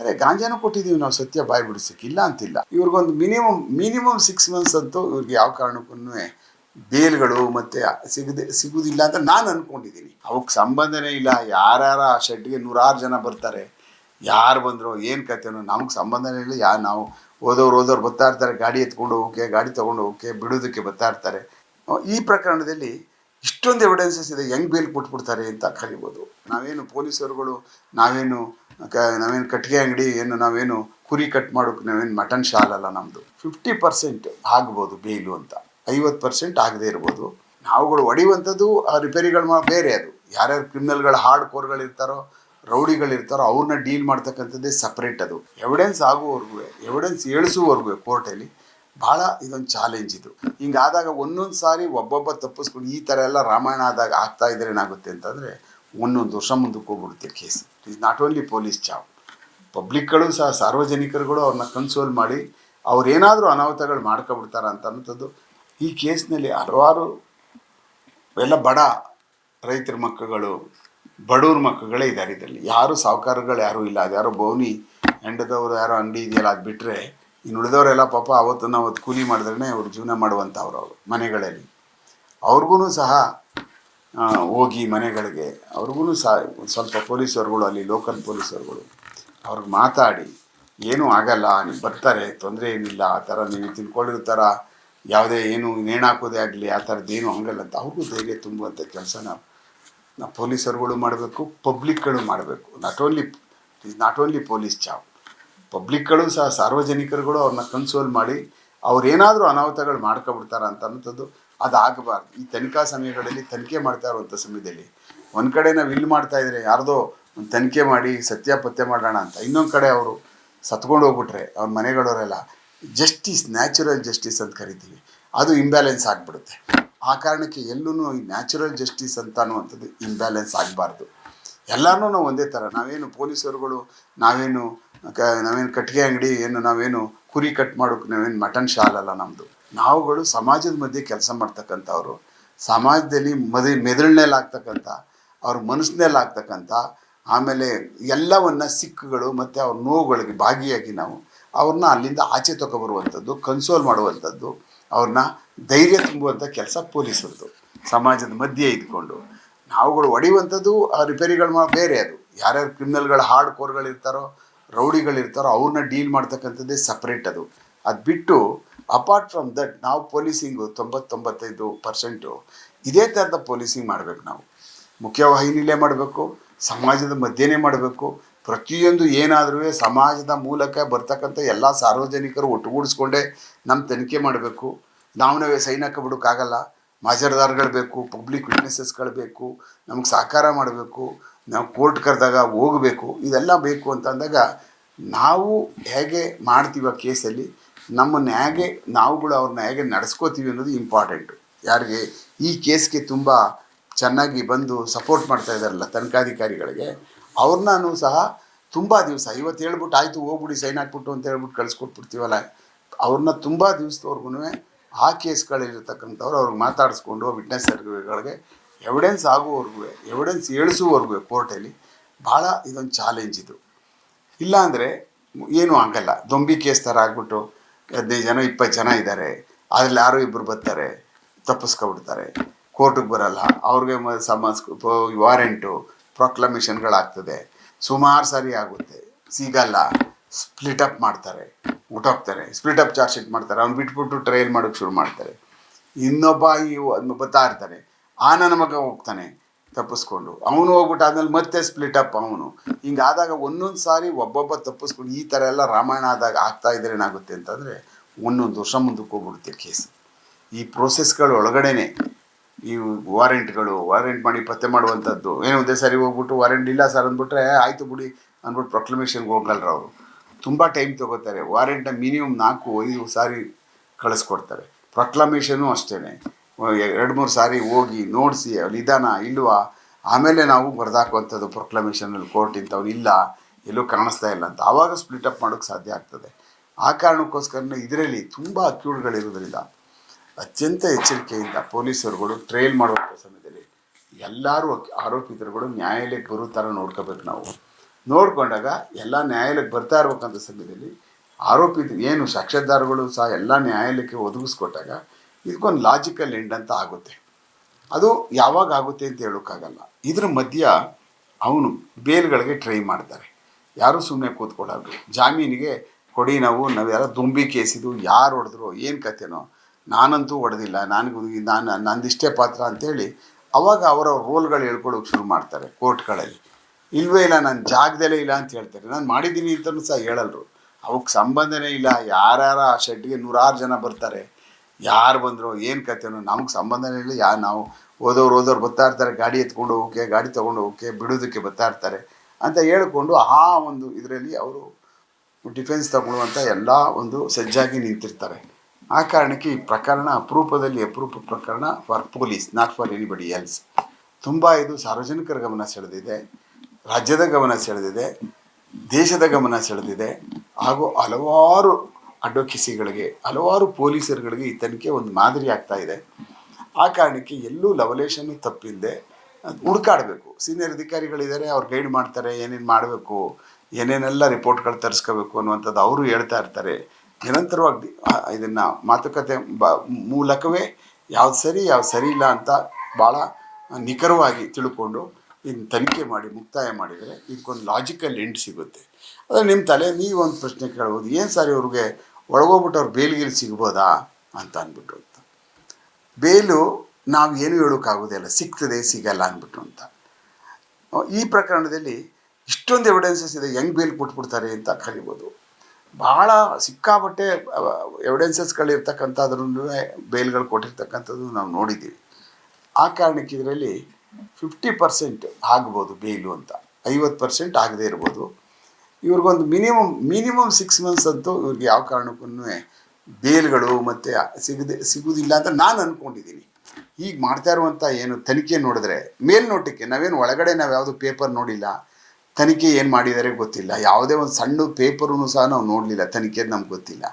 ಅರೆ ಗಾಂಜಾನು ಕೊಟ್ಟಿದ್ದೀವಿ ನಾವು ಸತ್ಯ ಬಾಯಿ ಬಿಡಿಸಕ್ಕೆ ಇಲ್ಲ ಅಂತಿಲ್ಲ. ಇವ್ರಿಗೊಂದು ಮಿನಿಮಮ್ ಮಿನಿಮಮ್ ಸಿಕ್ಸ್ ಮಂತ್ಸ್ ಅಂತೂ ಇವ್ರಿಗೆ ಯಾವ ಕಾರಣಕ್ಕೂ ಬೇಲ್ಗಳು ಮತ್ತೆ ಸಿಗದೆ ಸಿಗುವುದಿಲ್ಲ ಅಂತ ನಾನು ಅನ್ಕೊಂಡಿದ್ದೀನಿ. ಅವಕ್ಕೆ ಸಂಬಂಧನೇ ಇಲ್ಲ, ಯಾರ್ಯಾರ ಆ ಶೆಡ್ಗೆ ನೂರಾರು ಜನ ಬರ್ತಾರೆ. ಯಾರು ಬಂದರು, ಏನು ಕತೆನೋ ನಮ್ಗೆ ಸಂಬಂಧನೇ ಇಲ್ಲ. ಯಾ, ನಾವು ಓದೋರು ಓದೋರು ಬರ್ತಾ ಇರ್ತಾರೆ, ಗಾಡಿ ಎತ್ಕೊಂಡು ಹೋಗೋಕೆ ಗಾಡಿ ತೊಗೊಂಡು ಹೋಗೋಕೆ ಬಿಡೋದಕ್ಕೆ ಬರ್ತಾ ಇರ್ತಾರೆ. ಈ ಪ್ರಕರಣದಲ್ಲಿ ಇಷ್ಟೊಂದು ಎವಿಡೆನ್ಸಸ್ ಇದೆ. ಹೆಂಗೆ ಬೇಲ್ ಕೊಟ್ಬಿಡ್ತಾರೆ ಅಂತ ಕರಿಬೋದು. ನಾವೇನು ಪೊಲೀಸರುಗಳು, ನಾವೇನು ಕ, ನಾವೇನು ಕಟ್ಟಿಗೆ ಅಂಗಡಿ, ಏನು ನಾವೇನು ಕುರಿ ಕಟ್ ಮಾಡೋಕೆ ನಾವೇನು ಮಟನ್ ಶಾಲ್ ಅಲ್ಲ ನಮ್ಮದು ಫಿಫ್ಟಿ ಪರ್ಸೆಂಟ್ ಆಗ್ಬೋದು ಬೇಲು ಅಂತ. ಐವತ್ತು ಪರ್ಸೆಂಟ್ ಆಗದೇ ಇರ್ಬೋದು. ನಾವುಗಳು ಹೊಡಿಯುವಂಥದ್ದು ಆ ರಿಪೇರಿಗಳು ಬೇರೆ ಅದು. ಯಾರ್ಯಾರು ಕ್ರಿಮಿನಲ್ಗಳು ಹಾರ್ಡ್ ಕೋರ್ಗಳಿರ್ತಾರೋ ರೌಡಿಗಳಿರ್ತಾರೋ, ಅವ್ರನ್ನ ಡೀಲ್ ಮಾಡ್ತಕ್ಕಂಥದ್ದೇ ಸಪ್ರೇಟ್ ಅದು. ಎವಿಡೆನ್ಸ್ ಆಗುವವರೆಗೂ ಎವಿಡೆನ್ಸ್ ಏಳಿಸುವವರೆಗೂ ಕೋರ್ಟಲ್ಲಿ ಭಾಳ ಇದೊಂದು ಚಾಲೆಂಜ್ ಇದು. ಹಿಂಗಾದಾಗ ಒಂದೊಂದು ಸಾರಿ ಒಬ್ಬೊಬ್ಬ ತಪ್ಪಿಸ್ಕೊಂಡು ಈ ಥರ ಎಲ್ಲ ರಾಮಾಯಣ ಆದಾಗ ಆಗ್ತಾ ಇದ್ರೆ ಏನಾಗುತ್ತೆ ಅಂತಂದರೆ ಒಂದೊಂದು ವರ್ಷ ಮುಂದಕ್ಕೆ ಹೋಗ್ಬಿಡುತ್ತೆ case is not only police job ಪಬ್ಲಿಕ್ಗಳು ಸಹ ಸಾರ್ವಜನಿಕರುಗಳು ಅವ್ರನ್ನ ಕನ್ಸೋಲ್ ಮಾಡಿ ಅವ್ರೇನಾದರೂ ಅನಾಹುತಗಳು ಮಾಡ್ಕೊಬಿಡ್ತಾರ ಅಂತ ಈ ಕೇಸ್ನಲ್ಲಿ ಹಲವಾರು ಎಲ್ಲ ಬಡ ರೈತರ ಮಕ್ಕಳು ಬಡವ್ರ ಮಕ್ಕಳುಗಳೇ ಇದ್ದಾರೆ ಇದರಲ್ಲಿ. ಯಾರು ಸಾಹುಕಾರಗಳು ಯಾರೂ ಇಲ್ಲ. ಅದು ಯಾರೋ ಬೋನಿ ಹೆಂಡದವರು ಯಾರೋ ಅಂಗಡಿ ಇದೆಯಲ್ಲ, ಅದು ಬಿಟ್ಟರೆ ಇನ್ನು ಉಳಿದವರೆಲ್ಲ ಪಾಪ ಅವತ್ತು ಕೂಲಿ ಮಾಡಿದ್ರೆ ಅವ್ರು ಜೀವನ ಮಾಡುವಂಥವ್ರು ಅವರು ಮನೆಗಳಲ್ಲಿ. ಅವ್ರಿಗೂ ಸಹ ಹೋಗಿ ಮನೆಗಳಿಗೆ ಅವ್ರಿಗೂ ಸಹ ಸ್ವಲ್ಪ ಪೊಲೀಸರುಗಳು ಅಲ್ಲಿ ಲೋಕಲ್ ಪೊಲೀಸರುಗಳು ಅವ್ರಿಗೆ ಮಾತಾಡಿ, ಏನೂ ಆಗಲ್ಲ, ನೀವು ಬರ್ತಾರೆ, ತೊಂದರೆ ಏನಿಲ್ಲ, ಆ ಥರ ನೀವು ತಿನ್ಕೊಂಡಿರೋ ಥರ ಯಾವುದೇ ಏನು ನೇಣಾಕೋದೇ ಆಗಲಿ, ಆ ಥರದ್ದು ಏನು ಹಂಗಲ್ಲ ಅಂತ ಅವ್ರಿಗೂ ಧೈರ್ಯ ತುಂಬುವಂಥ ಕೆಲಸ ನಾವು ನಾವು ಪೊಲೀಸರುಗಳು ಮಾಡಬೇಕು, ಪಬ್ಲಿಕ್ಗಳು ಮಾಡಬೇಕು. Not only is not only police job ಪಬ್ಲಿಕ್ಗಳು ಸಹ ಸಾರ್ವಜನಿಕರುಗಳು ಅವ್ರನ್ನ ಕನ್ಸೋಲ್ ಮಾಡಿ ಅವ್ರೇನಾದರೂ ಅನಾಹುತಗಳು ಮಾಡ್ಕೊಬಿಡ್ತಾರ ಅಂತ ಅನ್ನೋಂಥದ್ದು ಅದು ಆಗಬಾರ್ದು ಈ ತನಿಖಾ ಸಮಯಗಳಲ್ಲಿ ತನಿಖೆ ಮಾಡ್ತಾ ಇರುವಂಥ ಸಮಯದಲ್ಲಿ ಒಂದು ಕಡೆ ನಾವು ಇಲ್ಲಿ ಮಾಡ್ತಾ ಇದ್ರೆ ಯಾರ್ದೋ ಒಂದು ತನಿಖೆ ಮಾಡಿ ಸತ್ಯ ಪತ್ತೆ ಮಾಡೋಣ ಅಂತ ಇನ್ನೊಂದು ಕಡೆ ಅವರು ಸತ್ಕೊಂಡು ಹೋಗ್ಬಿಟ್ರೆ ಅವ್ರ ಮನೆಗಳವರೆಲ್ಲ ಜಸ್ಟಿಸ್, ನ್ಯಾಚುರಲ್ ಜಸ್ಟಿಸ್ ಅಂತ ಕರಿತೀವಿ. ಅದು ಇಂಬ್ಯಾಲೆನ್ಸ್ ಆಗಿಬಿಡುತ್ತೆ. ಆ ಕಾರಣಕ್ಕೆ ಎಲ್ಲೂ ಈ ನ್ಯಾಚುರಲ್ ಜಸ್ಟಿಸ್ ಅಂತ ಅನ್ನುವಂಥದ್ದು ಇಂಬ್ಯಾಲೆನ್ಸ್ ಆಗಬಾರ್ದು. ಎಲ್ಲರೂ ನಾವು ಒಂದೇ ಥರ ನಾವೇನು ಪೊಲೀಸರುಗಳು, ನಾವೇನು ಕ ನಾವೇನು ಕಟ್ಟಿಗೆ ಅಂಗಡಿ ಏನು, ನಾವೇನು ಕುರಿ ಕಟ್ ಮಾಡೋಕೆ ನಾವೇನು ಮಟನ್ ಶಾಲ್ ಅಲ್ಲ ನಮ್ಮದು ನಾವುಗಳು ಸಮಾಜದ ಮಧ್ಯೆ ಕೆಲಸ ಮಾಡ್ತಕ್ಕಂಥವ್ರು. ಸಮಾಜದಲ್ಲಿ ಮದ, ಮೆದುಳಿನಲ್ಲಾಗ್ತಕ್ಕಂಥ, ಅವ್ರ ಮನಸ್ಸಿನಲ್ಲಾಗ್ತಕ್ಕಂಥ, ಆಮೇಲೆ ಎಲ್ಲವನ್ನ ಸಿಕ್ಕುಗಳು ಮತ್ತು ಅವ್ರ ನೋವುಗಳಿಗೆ ಭಾಗಿಯಾಗಿ ನಾವು ಅವ್ರನ್ನ ಅಲ್ಲಿಂದ ಆಚೆ ತಗೊಬರುವಂಥದ್ದು ಕನ್ಸೋಲ್ ಮಾಡುವಂಥದ್ದು, ಅವ್ರನ್ನ ಧೈರ್ಯ ತುಂಬುವಂಥ ಕೆಲಸ ಪೊಲೀಸರದ್ದು ಸಮಾಜದ ಮಧ್ಯೆ ಇದ್ಕೊಂಡು. ನಾವುಗಳು ಹೊಡೆಯುವಂಥದ್ದು ಆ ರಿಪೇರಿಗಳು ಬೇರೆ ಅದು. ಯಾರ್ಯಾರು ಕ್ರಿಮಿನಲ್ಗಳು ಹಾರ್ಡ್ ಕೋರ್ಗಳು ಇರ್ತಾರೋ ರೌಡಿಗಳಿರ್ತಾರೋ ಅವ್ರನ್ನ ಡೀಲ್ ಮಾಡ್ತಕ್ಕಂಥದ್ದೇ ಸಪ್ರೇಟ್ ಅದು. ಅದು ಬಿಟ್ಟು ಅಪಾರ್ಟ್ ಫ್ರಮ್ ದಟ್ ನಾವು ಪೊಲೀಸಿಂಗು ತೊಂಬತ್ತೊಂಬತ್ತೈದು ಪರ್ಸೆಂಟು ಇದೇ ಥರದ ಪೊಲೀಸಿಂಗ್ ಮಾಡಬೇಕು ನಾವು. ಮುಖ್ಯವಾಹಿನಿಲೇ ಮಾಡಬೇಕು, ಸಮಾಜದ ಮಧ್ಯೆನೇ ಮಾಡಬೇಕು, ಪ್ರತಿಯೊಂದು ಏನಾದರೂ ಸಮಾಜದ ಮೂಲಕ ಬರ್ತಕ್ಕಂಥ ಎಲ್ಲ ಸಾರ್ವಜನಿಕರು ಒಟ್ಟುಗೂಡಿಸ್ಕೊಂಡೇ ನಮ್ಮ ತನಿಖೆ ಮಾಡಬೇಕು. ನಾವು ನಾವೇ ಸೈನ್ ಹಾಕೋಬಿಡೋಕ್ಕಾಗಲ್ಲ. ಮಾಜರ್ದಾರ್ಗಳು ಬೇಕು ಪಬ್ಲಿಕ್ ವಿಟ್ನೆಸಸ್ಗಳು ಬೇಕು, ನಮ್ಗೆ ಸಹಕಾರ ಮಾಡಬೇಕು. ನಾವು ಕೋರ್ಟ್ ಕರೆದಾಗ ಹೋಗಬೇಕು, ಇದೆಲ್ಲ ಬೇಕು ಅಂತ ಅಂದಾಗ ನಾವು ಹೇಗೆ ಮಾಡ್ತೀವಿ ಕೇಸಲ್ಲಿ, ನಮ್ಮನ್ನು ಹೇಗೆ ನಾವುಗಳು ಅವ್ರನ್ನ ಹೇಗೆ ನಡೆಸ್ಕೋತೀವಿ ಅನ್ನೋದು ಇಂಪಾರ್ಟೆಂಟು ಯಾರಿಗೆ ಈ ಕೇಸ್ಗೆ ತುಂಬ ಚೆನ್ನಾಗಿ ಬಂದು ಸಪೋರ್ಟ್ ಮಾಡ್ತಾ ಇದ್ದಾರಲ್ಲ ತನಿಖಾಧಿಕಾರಿಗಳಿಗೆ ಅವ್ರನ್ನೂ ಸಹ ತುಂಬ ದಿವಸ ಇವತ್ತು ಹೇಳ್ಬಿಟ್ಟು ಆಯಿತು ಹೋಗ್ಬಿಡಿ, ಸೈನ್ ಹಾಕ್ಬಿಟ್ಟು ಅಂತ ಹೇಳ್ಬಿಟ್ಟು ಕಳಿಸ್ಕೊಟ್ಬಿಡ್ತೀವಲ್ಲ, ಅವ್ರನ್ನ ತುಂಬ ದಿವಸದವರೆಗೂ ಆ ಕೇಸ್ಗಳಿರ್ತಕ್ಕಂಥವ್ರು ಅವ್ರಿಗೆ ಮಾತಾಡಿಸ್ಕೊಂಡು ವಿಟ್ನೆಸ್ಗಳಿಗೆ ಎವಿಡೆನ್ಸ್ ಆಗುವವರೆಗೂ ಎವಿಡೆನ್ಸ್ ಏಳಿಸುವವರೆಗೂ ಕೋರ್ಟಲ್ಲಿ ಭಾಳ ಇದೊಂದು ಚಾಲೆಂಜ್ ಇದು. ಇಲ್ಲಾಂದರೆ ಏನೂ ಆಗಲ್ಲ. ದೊಂಬಿ ಕೇಸ್ ಥರ ಆಗ್ಬಿಟ್ಟು ಹದಿನೈದು ಜನ, ಇಪ್ಪತ್ತು ಜನ ಇದ್ದಾರೆ. ಅದರಲ್ಲಿ ಯಾರೋ ಇಬ್ಬರು ಬರ್ತಾರೆ, ತಪ್ಪಿಸ್ಕೊಬಿಡ್ತಾರೆ. ಕೋರ್ಟಿಗೆ ಬರಲ್ಲ. ಅವ್ರಿಗೆ ಮ ಸಮ ವಾರೆಂಟು ಪ್ರೊಕ್ಲಮೇಷನ್ಗಳಾಗ್ತದೆ ಸುಮಾರು ಸಾರಿ ಆಗುತ್ತೆ. ಸಿಗಲ್ಲ. ಸ್ಪ್ಲಿಟ್ ಅಪ್ ಮಾಡ್ತಾರೆ. ಹುಟ್ಟೋಗ್ತಾರೆ ಸ್ಪ್ಲಿಟ್ ಅಪ್ ಚಾರ್ಜ್ ಶೀಟ್ ಮಾಡ್ತಾರೆ. ಅವ್ನು ಬಿಟ್ಬಿಟ್ಟು ಟ್ರಯಲ್ ಮಾಡೋಕ್ಕೆ ಶುರು ಮಾಡ್ತಾರೆ. ಇನ್ನೊಬ್ಬ ಈ ಬರ್ತಾ ಇರ್ತಾನೆ. ಆ ನನ್ನ ಮಗ ಹೋಗ್ತಾನೆ ತಪ್ಪಿಸ್ಕೊಂಡು. ಅವನು ಹೋಗ್ಬಿಟ್ಟು ಆದ್ಮೇಲೆ ಮತ್ತೆ ಸ್ಪ್ಲಿಟ್ ಅಪ್ ಅವನು. ಹಿಂಗಾದಾಗ ಒಂದೊಂದು ಸಾರಿ ಒಬ್ಬೊಬ್ಬ ತಪ್ಪಿಸ್ಕೊಂಡು ಈ ಥರ ಎಲ್ಲ ರಾಮಾಯಣ ಆದಾಗ ಆಗ್ತಾ ಇದ್ರೆ ಏನಾಗುತ್ತೆ ಅಂತಂದರೆ ಒಂದೊಂದು ವರ್ಷ ಮುಂದಕ್ಕೆ ಹೋಗ್ಬಿಡುತ್ತೆ ಕೇಸ್ ಈ ಪ್ರೊಸೆಸ್ಗಳ ಒಳಗಡೆನೆ. ಈ ವಾರೆಂಟ್ಗಳು ವಾರೆಂಟ್ ಮಾಡಿ ಪತ್ತೆ ಮಾಡುವಂಥದ್ದು ಏನು ಒಂದೇ ಸಾರಿ ಹೋಗ್ಬಿಟ್ಟು ವಾರೆಂಟ್ ಇಲ್ಲ ಸರ್ ಅಂದ್ಬಿಟ್ರೆ ಆಯಿತು ಬಿಡಿ, ಅಂದ್ಬಿಟ್ಟು ಪ್ರೊಕ್ಲಮೇಷನ್ಗೆ ಹೋಗಲ್ರ ಅವರು. ತುಂಬ ಟೈಮ್ ತೊಗೋತಾರೆ. ವಾರೆಂಟ್ನ ಮಿನಿಮಮ್ ನಾಲ್ಕು, ಐದು ಸಾರಿ ಕಳಿಸ್ಕೊಡ್ತಾರೆ. ಪ್ರೊಕ್ಲಮೇಷನು ಅಷ್ಟೇ ಎರಡು ಮೂರು ಸಾರಿ ಹೋಗಿ ನೋಡಿಸಿ, ಅಲ್ಲಿ ಇದಾನ, ಇಲ್ವಾ? ಆಮೇಲೆ ನಾವು ಬರೆದಾಕುವಂಥದ್ದು ಪ್ರೊಕ್ಲಮೇಷನಲ್ಲಿ ಕೋರ್ಟ್ ಇಂಥವ್ನು ಇಲ್ಲ, ಎಲ್ಲೂ ಕಾಣಿಸ್ತಾ ಇಲ್ಲ ಅಂತ. ಆವಾಗ ಸ್ಪ್ಲಿಟ್ ಅಪ್ ಮಾಡೋಕ್ಕೆ ಸಾಧ್ಯ ಆಗ್ತದೆ. ಆ ಕಾರಣಕ್ಕೋಸ್ಕರ ಇದರಲ್ಲಿ ತುಂಬ ಅಕ್ಯೂಡ್ಗಳಿರೋದ್ರಿಂದ ಅತ್ಯಂತ ಎಚ್ಚರಿಕೆಯಿಂದ ಪೊಲೀಸರುಗಳು ಟ್ರೈಲ್ ಮಾಡುವಂಥ ಸಮಯದಲ್ಲಿ ಎಲ್ಲರೂ ಆರೋಪಿತರುಗಳು ನ್ಯಾಯಾಲಯಕ್ಕೆ ಬರೋ ಥರ ನೋಡ್ಕೋಬೇಕು ನಾವು. ನೋಡಿಕೊಂಡಾಗ ಎಲ್ಲ ನ್ಯಾಯಾಲಯಕ್ಕೆ ಬರ್ತಾ ಇರ್ಬೇಕಂತ ಸಮಯದಲ್ಲಿ ಆರೋಪಿತ, ಏನು ಸಾಕ್ಷ್ಯದಾರಗಳು ಸಹ ಎಲ್ಲ ನ್ಯಾಯಾಲಯಕ್ಕೆ ಒದಗಿಸ್ಕೊಟ್ಟಾಗ ಇದಕ್ಕೊಂದು ಲಾಜಿಕಲ್ ಎಂಡ್ ಅಂತ ಆಗುತ್ತೆ. ಅದು ಯಾವಾಗ ಆಗುತ್ತೆ ಅಂತ ಹೇಳೋಕ್ಕಾಗಲ್ಲ. ಇದ್ರ ಮಧ್ಯ ಅವನು ಬೇಲ್ಗಳಿಗೆ ಟ್ರೈ ಮಾಡ್ತಾರೆ. ಯಾರೂ ಸುಮ್ಮನೆ ಕೂತ್ಕೊಳ್ಳೋದು ಜಾಮೀನಿಗೆ ಕೊಡಿ ನಾವು ನಾವು ಯಾರೋ ದುಂಬಿ ಕೇಸಿದು ಯಾರು ಹೊಡೆದ್ರು, ಏನು ಕತೆನೋ ನಾನಂತೂ ಹೊಡೆದಿಲ್ಲ. ನನಗೆ, ನಾನು ನಂದಿಷ್ಟೇ ಪಾತ್ರ ಅಂತೇಳಿ ಅವಾಗ ಅವರ ರೋಲ್ಗಳು ಹೇಳ್ಕೊಳ್ಳೋಕೆ ಶುರು ಮಾಡ್ತಾರೆ ಕೋರ್ಟ್ಗಳಲ್ಲಿ. ಇಲ್ವೇ ಇಲ್ಲ, ನಾನು ಜಾಗದಲ್ಲೇ ಇಲ್ಲ ಅಂತ ಹೇಳ್ತಾರೆ. ನಾನು ಮಾಡಿದ್ದೀನಿ ಅಂತಲೂ ಸಹ ಹೇಳಲ್ರು. ಅವಕ್ಕೆ ಸಂಬಂಧನೇ ಇಲ್ಲ. ಯಾರ್ಯಾರ ಆ ಶೆಡ್ಗೆ ನೂರಾರು ಜನ ಬರ್ತಾರೆ. ಯಾರು ಬಂದರು, ಏನು ಕತೆನೋ ನಮಗೆ ಸಂಬಂಧನೇ ಇಲ್ಲ. ಯಾ, ನಾವು ಓದೋರು ಓದೋರು ಬರ್ತಾ ಇರ್ತಾರೆ. ಗಾಡಿ ಎತ್ಕೊಂಡು ಹೋಗೋಕೆ, ಗಾಡಿ ತೊಗೊಂಡು ಹೋಗೋಕೆ, ಬಿಡೋದಕ್ಕೆ ಬರ್ತಾ ಇರ್ತಾರೆ ಅಂತ ಹೇಳಿಕೊಂಡು ಆ ಒಂದು ಇದರಲ್ಲಿ ಅವರು ಡಿಫೆನ್ಸ್ ತಗೊಳ್ಳುವಂಥ ಎಲ್ಲ ಒಂದು ಸಜ್ಜಾಗಿ ನಿಂತಿರ್ತಾರೆ. ಆ ಕಾರಣಕ್ಕೆ ಈ ಪ್ರಕರಣ ಅಪರೂಪದಲ್ಲಿ ಅಪರೂಪ ಪ್ರಕರಣ for police, not for anybody else. ತುಂಬ ಇದು ಸಾರ್ವಜನಿಕರ ಗಮನ ಸೆಳೆದಿದೆ, ರಾಜ್ಯದ ಗಮನ ಸೆಳೆದಿದೆ, ದೇಶದ ಗಮನ ಸೆಳೆದಿದೆ ಹಾಗೂ ಹಲವಾರು ಅಡ್ವೊಕೇಸಿಗಳಿಗೆ ಹಲವಾರು ಪೊಲೀಸರುಗಳಿಗೆ ಈ ತನಿಖೆ ಒಂದು ಮಾದರಿ ಆಗ್ತಾ ಇದೆ. ಆ ಕಾರಣಕ್ಕೆ ಎಲ್ಲೂ ಲವಲೇಶನ್ನು ತಪ್ಪಿಲ್ಲದೆ ಹುಡುಕಾಡಬೇಕು. ಸೀನಿಯರ್ ಅಧಿಕಾರಿಗಳಿದ್ದಾರೆ, ಅವ್ರು ಗೈಡ್ ಮಾಡ್ತಾರೆ, ಏನೇನು ಮಾಡಬೇಕು, ಏನೇನೆಲ್ಲ ರಿಪೋರ್ಟ್ಗಳು ತರಿಸ್ಕೋಬೇಕು ಅನ್ನುವಂಥದ್ದು ಅವರು ಹೇಳ್ತಾ ಇರ್ತಾರೆ. ನಿರಂತರವಾಗಿ ಇದನ್ನು ಮಾತುಕತೆ ಬ, ಮೂಲಕವೇ ಯಾವ್ದು ಸರಿ ಯಾವ್ದು ಸರಿ ಇಲ್ಲ ಅಂತ ಭಾಳ ನಿಖರವಾಗಿ ತಿಳ್ಕೊಂಡು ಇದನ್ನ ತನಿಖೆ ಮಾಡಿ, ಮುಕ್ತಾಯ ಮಾಡಿದರೆ ಇದಕ್ಕೊಂದು ಲಾಜಿಕಲ್ ಎಂಡ್ ಸಿಗುತ್ತೆ. ಅದೇ ನಿಮ್ಮ ತಲೆ ನೀವು ಒಂದು ಪ್ರಶ್ನೆ ಕೇಳ್ಬೋದು, ಏನು ಸರ್ ಇವ್ರಿಗೆ ಒಳಗೋಗ್ಬಿಟ್ಟು ಅವ್ರು ಬೇಲ್ಗಿಲ್ ಸಿಗ್ಬೋದಾ ಅಂತ ಅಂದ್ಬಿಟ್ಟು ಅಂತ. ಬೇಲು ನಾವು ಏನು ಹೇಳೋಕ್ಕಾಗೋದಿಲ್ಲ, ಸಿಗ್ತದೆ, ಸಿಗಲ್ಲ ಅಂದ್ಬಿಟ್ಟು ಅಂತ. ಈ ಪ್ರಕರಣದಲ್ಲಿ ಇಷ್ಟೊಂದು ಎವಿಡೆನ್ಸಸ್ ಇದೆ, ಹೆಂಗೆ ಬೇಲ್ ಕೊಟ್ಬಿಡ್ತಾರೆ ಅಂತ ಕರಿಬೋದು. ಭಾಳ ಸಿಕ್ಕಾಪಟ್ಟೆ ಎವಿಡೆನ್ಸಸ್ಗಳಿರ್ತಕ್ಕಂಥದ್ರೂ ಬೇಲ್ಗಳು ಕೊಟ್ಟಿರ್ತಕ್ಕಂಥದ್ದು ನಾವು ನೋಡಿದ್ದೀವಿ. ಆ ಕಾರಣಕ್ಕೆ ಇದರಲ್ಲಿ ಫಿಫ್ಟಿ ಪರ್ಸೆಂಟ್ ಆಗ್ಬೋದು ಬೇಲು ಅಂತ. ಐವತ್ತು ಪರ್ಸೆಂಟ್ ಆಗದೇ ಇರ್ಬೋದು. ಇವ್ರಿಗೊಂದು ಮಿನಿಮಮ್ ಮಿನಿಮಮ್ ಸಿಕ್ಸ್ ಮಂತ್ಸ್ ಅಂತೂ ಇವ್ರಿಗೆ ಯಾವ ಕಾರಣಕ್ಕೂ ಬೇಲ್ಗಳು ಮತ್ತು ಸಿಗದೆ ಸಿಗುವುದಿಲ್ಲ ಅಂತ ನಾನು ಅಂದ್ಕೊಂಡಿದ್ದೀನಿ ಈಗ ಮಾಡ್ತಾ ಇರುವಂಥ ಏನು ತನಿಖೆ ನೋಡಿದ್ರೆ, ಮೇಲ್ನೋಟಕ್ಕೆ ನಾವೇನು ಒಳಗಡೆ ನಾವು ಯಾವುದು ಪೇಪರ್ ನೋಡಿಲ್ಲ, ತನಿಖೆ ಏನು ಮಾಡಿದ್ದಾರೆ ಗೊತ್ತಿಲ್ಲ. ಯಾವುದೇ ಒಂದು ಸಣ್ಣ ಪೇಪರೂ ಸಹ ನಾವು ನೋಡಲಿಲ್ಲ ತನಿಖೆದು ನಮ್ಗೆ ಗೊತ್ತಿಲ್ಲ.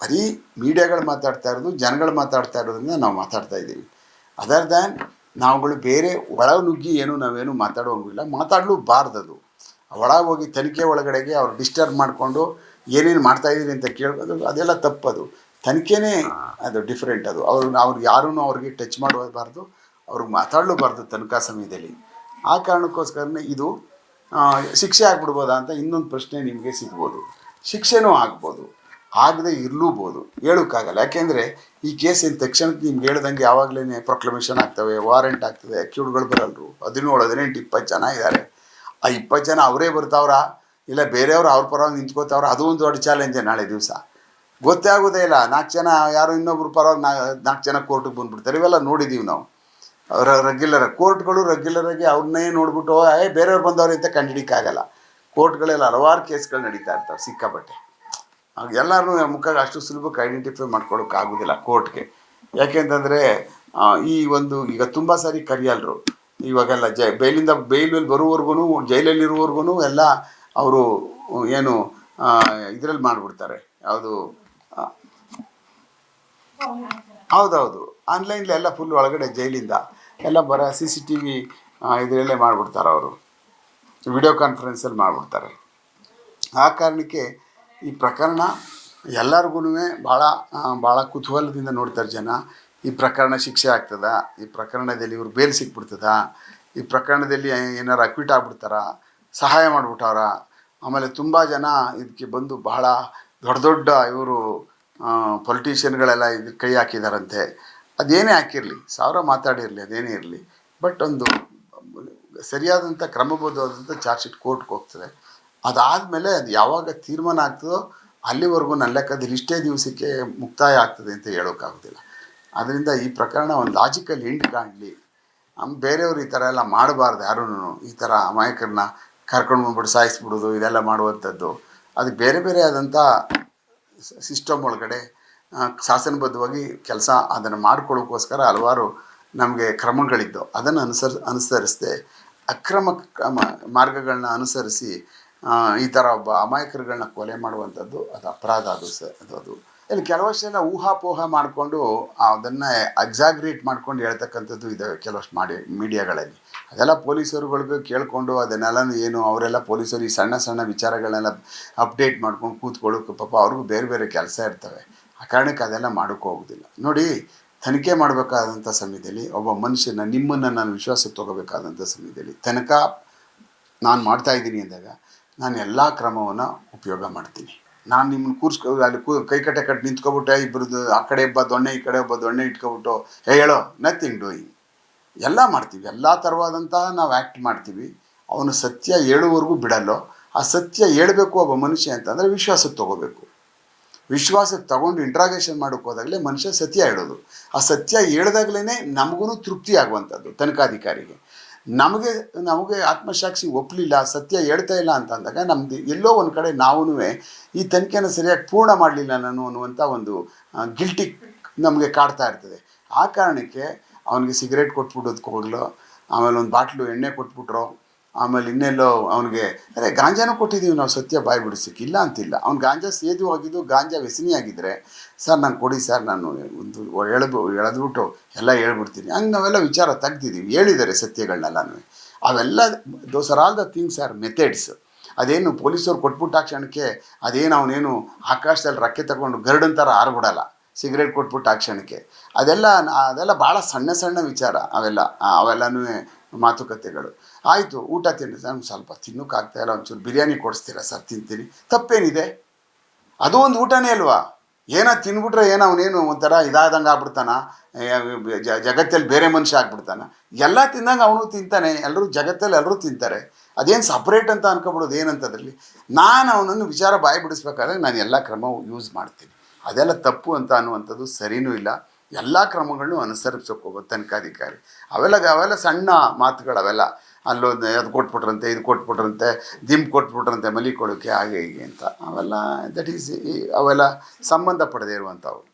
ಬರೀ ಮೀಡಿಯಾಗಳು ಮಾತಾಡ್ತಾ ಇರೋದು, ಜನಗಳು ಮಾತಾಡ್ತಾ ಇರೋದ್ರಿಂದ ನಾವು ಮಾತಾಡ್ತಾ ಇದ್ದೀವಿ. ಅದರ್ ದ್ಯಾನ್ ನಾವುಗಳು ಬೇರೆ ಒಳ ನುಗ್ಗಿ ಏನು ನಾವೇನು ಮಾತಾಡೋಂಗಿಲ್ಲ. ಮಾತಾಡಲೂಬಾರ್ದದು ಒಳಗೆ ಹೋಗಿ ತನಿಖೆ ಒಳಗಡೆಗೆ ಅವ್ರು ಡಿಸ್ಟರ್ಬ್ ಮಾಡಿಕೊಂಡು ಏನೇನು ಮಾಡ್ತಾಯಿದ್ದೀರಿ ಅಂತ ಕೇಳ್ಬೋದು ಅದೆಲ್ಲ ತಪ್ಪದು. ತನಿಖೆನೇ ಅದು ಡಿಫ್ರೆಂಟ್ ಅದು. ಅವ್ರು ಅವ್ರು ಯಾರೂ ಅವ್ರಿಗೆ ಟಚ್ ಮಾಡಬಾರ್ದು ಅವ್ರಿಗೆ ಮಾತಾಡಲೂಬಾರ್ದು ತನಿಖಾ ಸಮಯದಲ್ಲಿ. ಆ ಕಾರಣಕ್ಕೋಸ್ಕರನೇ ಇದು ಶಿಕ್ಷೆ ಆಗ್ಬಿಡ್ಬೋದಾ ಅಂತ ಇನ್ನೊಂದು ಪ್ರಶ್ನೆ ನಿಮಗೆ ಸಿಗ್ಬೋದು. ಶಿಕ್ಷೆನೂ ಆಗ್ಬೋದು. ಆಗದೆ ಇರಲೂಬೋದು. ಹೇಳೋಕ್ಕಾಗಲ್ಲ. ಯಾಕೆಂದರೆ ಈ ಕೇಸಿನ ತಕ್ಷಣಕ್ಕೆ ನಿಮ್ಗೆ ಹೇಳ್ದಂಗೆ ಯಾವಾಗಲೇ ಪ್ರೊಕ್ಲಮೇಷನ್ ಆಗ್ತವೆ ವಾರೆಂಟ್ ಆಗ್ತದೆ ಅಕ್ಯೂಡ್ಗಳು ಬರಲ್ರು. ಹದಿನೇಳು ಹದಿನೆಂಟು ಇಪ್ಪತ್ತು ಜನ ಇದ್ದಾರೆ. ಆ ಇಪ್ಪತ್ತು ಜನ ಅವರೇ ಬರ್ತಾವ್ರ? ಇಲ್ಲ ಬೇರೆಯವ್ರು ಅವ್ರ ಪರವಾಗಿ ನಿಂತ್ಕೋತಾವ್ರ ಅದು ಒಂದು ದೊಡ್ಡ ಚಾಲೆಂಜೇ ನಾಳೆ ದಿವಸ. ಗೊತ್ತೇ ಆಗೋದೇ ಇಲ್ಲ. ನಾಲ್ಕು ಜನ ಯಾರೋ ಇನ್ನೊಬ್ರು ಪರವಾಗಿ ನಾಲ್ಕು ಜನ ಕೋರ್ಟಿಗೆ ಬಂದ್ಬಿಡ್ತಾರೆ. ಇವೆಲ್ಲ ನೋಡಿದ್ದೀವಿ ನಾವು. ರೆಗ್ಯುಲರ್ ಕೋರ್ಟ್ಗಳು ರೆಗ್ಯುಲರಾಗಿ ಅವ್ರನ್ನೇ ನೋಡ್ಬಿಟ್ಟು, ಏ, ಬೇರೆಯವ್ರು ಬಂದವ್ರು ಅಂತ ಕಂಡಿಡಿಕ್ಕಾಗಲ್ಲ. ಕೋರ್ಟ್ಗಳೆಲ್ಲ ಹಲವಾರು ಕೇಸ್ಗಳು ನಡೀತಾ ಇರ್ತವೆ, ಸಿಕ್ಕಾಪಟ್ಟೆ. ಎಲ್ಲರೂ ಮುಖ ಅಷ್ಟು ಸುಲಭಕ್ಕೆ ಐಡೆಂಟಿಫೈ ಮಾಡ್ಕೊಳ್ಳೋಕ್ಕಾಗೋದಿಲ್ಲ ಕೋರ್ಟ್ಗೆ ಯಾಕೆಂತಂದರೆ ಈ ಒಂದು, ಈಗ ತುಂಬ ಸಾರಿ ಕರಿಯಲ್ರು. ಇವಾಗೆಲ್ಲ ಜೈ, ಬೇಲಿಂದ ಬೇಲಲ್ಲಿ ಬರುವವರೆಗೂ ಜೈಲಲ್ಲಿರುವವರೆಗೂ ಎಲ್ಲ ಅವರು ಏನು ಇದರಲ್ಲಿ ಮಾಡಿಬಿಡ್ತಾರೆ. ಯಾವುದು ಹೌದೌದು. ಆನ್ಲೈನ್ಲಿ ಎಲ್ಲ ಫುಲ್ ಒಳಗಡೆ ಜೈಲಿಂದ ಎಲ್ಲ ಬರ ಸಿ ಸಿ ಟಿ ವಿ ಇದರಲ್ಲೇ ಮಾಡಿಬಿಡ್ತಾರೆ ಅವರು. ವಿಡಿಯೋ ಕಾನ್ಫರೆನ್ಸಲ್ಲಿ ಮಾಡಿಬಿಡ್ತಾರೆ. ಆ ಕಾರಣಕ್ಕೆ ಈ ಪ್ರಕರಣ ಎಲ್ಲರಿಗೂ ಭಾಳ ಭಾಳ ಕುತೂಹಲದಿಂದ ನೋಡ್ತಾರೆ ಜನ. ಈ ಪ್ರಕರಣ ಶಿಕ್ಷೆ ಆಗ್ತದ, ಈ ಪ್ರಕರಣದಲ್ಲಿ ಇವ್ರು ಬೇಲ್ ಸಿಕ್ಬಿಡ್ತದ, ಈ ಪ್ರಕರಣದಲ್ಲಿ ಏನಾರು ಅಕ್ವಿಟ್ ಆಗ್ಬಿಡ್ತಾರ, ಸಹಾಯ ಮಾಡಿಬಿಟ್ಟವ್ರ, ಆಮೇಲೆ ತುಂಬ ಜನ ಇದಕ್ಕೆ ಬಂದು ಬಹಳ ದೊಡ್ಡ ದೊಡ್ಡ ಇವರು ಪೊಲಿಟಿಷಿಯನ್ಗಳೆಲ್ಲ ಇದಕ್ಕೆ ಕೈ ಹಾಕಿದಾರಂತೆ. ಅದೇನೇ ಹಾಕಿರಲಿ, ಸಾವಿರ ಮಾತಾಡಿರಲಿ, ಅದೇನೇ ಇರಲಿ ಬಟ್ ಒಂದು ಸರಿಯಾದಂಥ ಕ್ರಮಬದ್ಧವಾದಂಥ ಚಾರ್ಜ್ ಶೀಟ್ ಕೋರ್ಟ್ಗೆ ಹೋಗ್ತದೆ. ಅದಾದಮೇಲೆ ಅದು ಯಾವಾಗ ತೀರ್ಮಾನ ಆಗ್ತದೋ ಅಲ್ಲಿವರೆಗೂ ನನ್ನ ಲೆಕ್ಕದಲ್ಲಿ ಇಷ್ಟೇ ದಿವಸಕ್ಕೆ ಮುಕ್ತಾಯ ಆಗ್ತದೆ ಅಂತ ಹೇಳೋಕ್ಕಾಗೋದಿಲ್ಲ. ಅದರಿಂದ ಈ ಪ್ರಕರಣ ಒಂದು ಲಾಜಿಕಲ್ ಹಿಂಡ್ ಕಾಣಲಿ. ಬೇರೆಯವರು ಈ ಥರ ಎಲ್ಲ ಮಾಡಬಾರ್ದು ಯಾರೂ ಈ ಥರ ಅಮಾಯಕರನ್ನ ಕರ್ಕೊಂಡು ಬಂದ್ಬಿಟ್ಟು ಸಾಯಿಸ್ಬಿಡೋದು, ಇದೆಲ್ಲ ಮಾಡುವಂಥದ್ದು. ಅದಕ್ಕೆ ಬೇರೆ ಬೇರೆ ಆದಂಥ ಸಿಸ್ಟಮ್ ಒಳಗಡೆ ಶಾಸನಬದ್ಧವಾಗಿ ಕೆಲಸ ಅದನ್ನು ಮಾಡಿಕೊಳ್ಳೋಕ್ಕೋಸ್ಕರ ಹಲವಾರು ನಮಗೆ ಕ್ರಮಗಳಿದ್ದು. ಅದನ್ನು ಅನುಸರ್, ಅನುಸರಿಸ್ದೆ, ಅಕ್ರಮ ಕ್ರಮ ಮಾರ್ಗಗಳನ್ನ ಅನುಸರಿಸಿ ಈ ಥರ ಒಬ್ಬ ಅಮಾಯಕರುಗಳನ್ನ ಕೊಲೆ ಮಾಡುವಂಥದ್ದು ಅದು ಅಪರಾಧ ಅದು ಸರ್, ಅದು ಅದು. ಇಲ್ಲಿ ಕೆಲವಷ್ಟು ಜನ ಊಹಾಪೋಹ ಮಾಡಿಕೊಂಡು ಅದನ್ನು ಎಕ್ಸಾಗ್ರೇಟ್ ಮಾಡ್ಕೊಂಡು ಹೇಳ್ತಕ್ಕಂಥದ್ದು ಇದೆ ಕೆಲವಷ್ಟು ಮಾಡಿ ಮೀಡಿಯಾಗಳಲ್ಲಿ ಅದೆಲ್ಲ ಪೊಲೀಸರುಗಳಿಗೂ ಕೇಳಿಕೊಂಡು ಅದನ್ನೆಲ್ಲ ಏನು, ಅವರೆಲ್ಲ ಪೊಲೀಸರು ಈ ಸಣ್ಣ ಸಣ್ಣ ವಿಚಾರಗಳನ್ನೆಲ್ಲ ಅಪ್ಡೇಟ್ ಮಾಡ್ಕೊಂಡು ಕೂತ್ಕೊಳ್ಳೋಕೆ ಪಾಪ ಅವ್ರಿಗೂ ಬೇರೆ ಬೇರೆ ಕೆಲಸ ಇರ್ತವೆ. ಆ ಕಾರಣಕ್ಕೆ ಅದೆಲ್ಲ ಮಾಡೋಕ್ಕೆ ಹೋಗೋದಿಲ್ಲ. ನೋಡಿ, ತನಿಖೆ ಮಾಡಬೇಕಾದಂಥ ಸಮಯದಲ್ಲಿ, ಒಬ್ಬ ಮನುಷ್ಯನ, ನಿಮ್ಮನ್ನು ನಾನು ವಿಶ್ವಾಸಕ್ಕೆ ತಗೋಬೇಕಾದಂಥ ಸಮಯದಲ್ಲಿ ತನಕ ನಾನು ಮಾಡ್ತಾ ಇದ್ದೀನಿ ಅಂದಾಗ ನಾನು ಎಲ್ಲ ಕ್ರಮವನ್ನು ಉಪಯೋಗ ಮಾಡ್ತೀನಿ. ನಾನು ನಿಮ್ಮನ್ನ ಕೂರ್ಸ್ಕೊ, ಅಲ್ಲಿ ಕೂ, ಕೈ ಕಟ್ಟೆ ಕಟ್ಟಿ ನಿಂತ್ಕೊಬಿಟ್ಟೆ ಇಬ್ಬರದ್ದು ಆ ಕಡೆ ಒಬ್ಬ ದೊಣ್ಣೆ, ಈ ಕಡೆ ಒಬ್ಬ ದೊಣ್ಣೆ ಇಟ್ಕೊಬಿಟ್ಟು ಹೇಳೋ ನಥಿಂಗ್ ಡೂಯಿಂಗ್ ಎಲ್ಲ ಮಾಡ್ತೀವಿ. ಎಲ್ಲ ಥರವಾದಂತಹ ನಾವು ಆ್ಯಕ್ಟ್ ಮಾಡ್ತೀವಿ. ಅವನು ಸತ್ಯ ಹೇಳುವವರೆಗೂ ಬಿಡಲ್ಲೋ. ಆ ಸತ್ಯ ಹೇಳಬೇಕು ಒಬ್ಬ ಮನುಷ್ಯ ಅಂತಂದರೆ ವಿಶ್ವಾಸ ತಗೋಬೇಕು. ವಿಶ್ವಾಸ ತಗೊಂಡು ಇಂಟ್ರಾಗೇಷನ್ ಮಾಡೋಕೆ ಹೋದಾಗಲೇ ಮನುಷ್ಯ ಸತ್ಯ ಹೇಳೋದು. ಆ ಸತ್ಯ ಹೇಳ್ದಾಗಲೇ ನಮಗೂ ತೃಪ್ತಿ ಆಗುವಂಥದ್ದು ತನಿಖಾಧಿಕಾರಿಗೆ ನಮಗೆ ನಮಗೆ ಆತ್ಮಸಾಕ್ಷಿ ಒಪ್ಪಲಿಲ್ಲ ಸತ್ಯ ಹೇಳ್ತಾ ಇಲ್ಲ ಅಂತ ಅಂದಾಗ ನಮ್ದು ಎಲ್ಲೋ ಒಂದು ಕಡೆ ನಾವೂ ಈ ತನಿಖೆನ ಸರಿಯಾಗಿ ಪೂರ್ಣ ಮಾಡಲಿಲ್ಲ ನಾನು ಅನ್ನುವಂಥ ಒಂದು ಗಿಲ್ಟಿ ನಮಗೆ ಕಾಡ್ತಾ ಇರ್ತದೆ. ಆ ಕಾರಣಕ್ಕೆ ಅವನಿಗೆ ಸಿಗರೇಟ್ ಕೊಟ್ಬಿಡೋದಕ್ಕೆ ಹೋಗ್ಲು, ಆಮೇಲೆ ಒಂದು ಬಾಟ್ಲು ಎಣ್ಣೆ ಕೊಟ್ಬಿಟ್ರು. ಆಮೇಲೆ ಇನ್ನೆಲ್ಲೋ ಅವನಿಗೆ, ಅದೇ ಗಾಂಜಾನು ಕೊಟ್ಟಿದ್ದೀವಿ ನಾವು ಸತ್ಯ ಬಾಯಿ ಬಿಡಿಸಕ್ಕೆ, ಇಲ್ಲ ಅಂತಿಲ್ಲ. ಅವ್ನು ಗಾಂಜಾ ಸೇದು ಆಗಿದ್ದು, ಗಾಂಜಾ ವ್ಯಸನಿ ಸರ್ ನಾನು ಕೊಡಿ, ಸರ್, ನಾನು ಒಂದು ಎಳೆದು ಎಳೆದ್ಬಿಟ್ಟು ಎಲ್ಲ ಹೇಳ್ಬಿಡ್ತೀನಿ. ಹಂಗೆ ನಾವೆಲ್ಲ ವಿಚಾರ ತೆಗ್ದಿದ್ದೀವಿ, ಹೇಳಿದ್ದಾರೆ ಸತ್ಯಗಳನ್ನೆಲ್ಲನೂ ಅವೆಲ್ಲ those are all the things are methods ಅದೇನು ಪೊಲೀಸರು ಕೊಟ್ಬಿಟ್ಟ ಕ್ಷಣಕ್ಕೆ ಅದೇನು ಅವನೇನು ಆಕಾಶದಲ್ಲಿ ರಕ್ಕೆ ತಗೊಂಡು ಗರ್ಡನ್ ಥರ ಆರ್ಬಿಡಲ್ಲ, ಸಿಗರೇಟ್ ಕೊಟ್ಬಿಟ್ಟು ಆ ಕ್ಷಣಕ್ಕೆ ಅದೆಲ್ಲ ಅದೆಲ್ಲ ಭಾಳ ಸಣ್ಣ ಸಣ್ಣ ವಿಚಾರ ಅವೆಲ್ಲ. ಅವೆಲ್ಲನೂ ಮಾತುಕತೆಗಳು. ಆಯಿತು, ಊಟ ತಿನ್ನಿ ಸರ್ ಸ್ವಲ್ಪ ತಿನ್ನೋಕ್ಕಾಗ್ತಾ ಇಲ್ಲ, ಒಂಚೂರು ಬಿರಿಯಾನಿ ಕೊಡಿಸ್ತೀರಾ ಸರ್, ತಿಂತೀನಿ. ತಪ್ಪೇನಿದೆ? ಅದು ಒಂದು ಊಟನೇ ಅಲ್ವಾ? ಏನೋ ತಿನ್ಬಿಟ್ರೆ ಏನೋ ಅವನೇನು ಒಂಥರ ಇದಾದಂಗೆ ಆಗ್ಬಿಡ್ತಾನ? ಜಗತ್ತಲ್ಲಿ ಬೇರೆ ಮನುಷ್ಯ ಆಗ್ಬಿಡ್ತಾನ? ಎಲ್ಲ ತಿಂದಂಗೆ ಅವನು ತಿಂತಾನೆ ಎಲ್ಲರೂ ಜಗತ್ತಲ್ಲಿ ಎಲ್ಲರೂ ತಿಂತಾರೆ. ಅದೇನು ಸಪ್ರೇಟ್ ಅಂತ ಅನ್ಕೊಬಿಡೋದು ಏನಂತದ್ರಲ್ಲಿ? ನಾನು ಅವನನ್ನು ವಿಚಾರ ಬಾಯಿ ಬಿಡಿಸ್ಬೇಕಾದ್ರೆ ನಾನು ಎಲ್ಲ ಕ್ರಮ ಯೂಸ್ ಮಾಡ್ತೀನಿ. ಅದೆಲ್ಲ ತಪ್ಪು ಅಂತ ಅನ್ನುವಂಥದ್ದು ಸರಿನೂ ಇಲ್ಲ. ಎಲ್ಲ ಕ್ರಮಗಳನ್ನು ಅನುಸರಿಸೋಕೆ ಹೋಗೋದು ತನಿಖಾಧಿಕಾರಿ ಅವೆಲ್ಲ ಅವೆಲ್ಲ ಸಣ್ಣ ಮಾತುಗಳು ಅವೆಲ್ಲ ಅಲ್ಲೊಂದು ಅದು ಕೊಟ್ಬಿಟ್ರಂತೆ, ಇದು ಕೊಟ್ಬಿಟ್ರಂತೆ, ದಿಂಬು ಕೊಟ್ಬಿಟ್ರಂತೆ ಮಲಿಕೊಳ್ಳೋಕ್ಕೆ ಹಾಗೆ ಹೀಗೆ ಅಂತ. ಅವೆಲ್ಲ ದಟ್ ಈಸ್ ಅವೆಲ್ಲ ಸಂಬಂಧಪಡದೇ ಇರುವಂಥವು.